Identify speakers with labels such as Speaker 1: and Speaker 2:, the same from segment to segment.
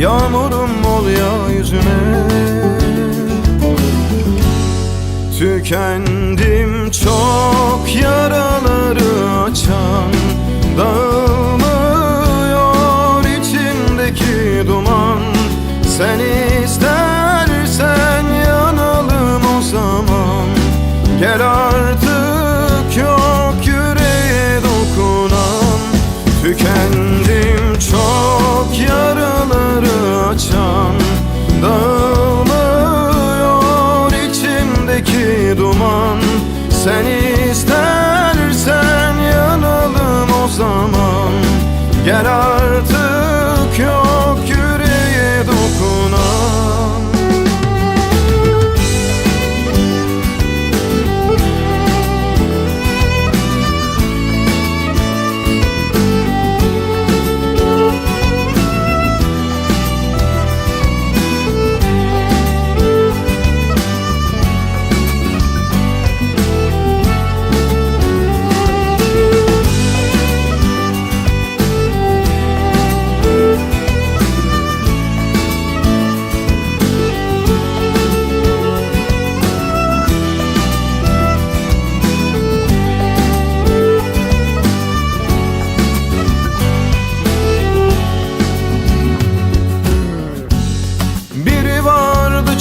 Speaker 1: Yağmurum ol ya Tükendim çok yaraları açan Dağılmıyor içimdeki duman. Sen istersen yanalım o zaman. Gel artık yok yüreğe dokunan Tükendim istersen yanalım o zaman. Gel artık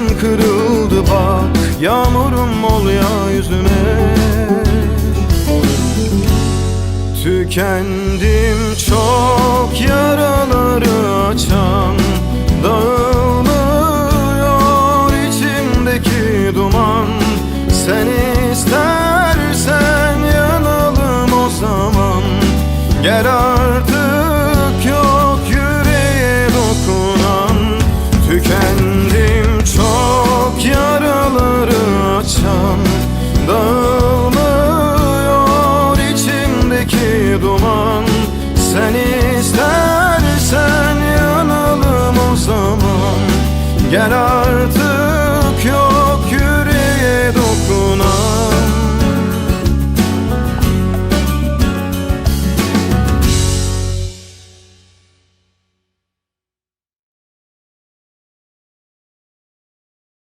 Speaker 1: Kanadım kırıldı bak Yağmurum ol ya yüzüme Tükendim istersen yanalım o zaman Gel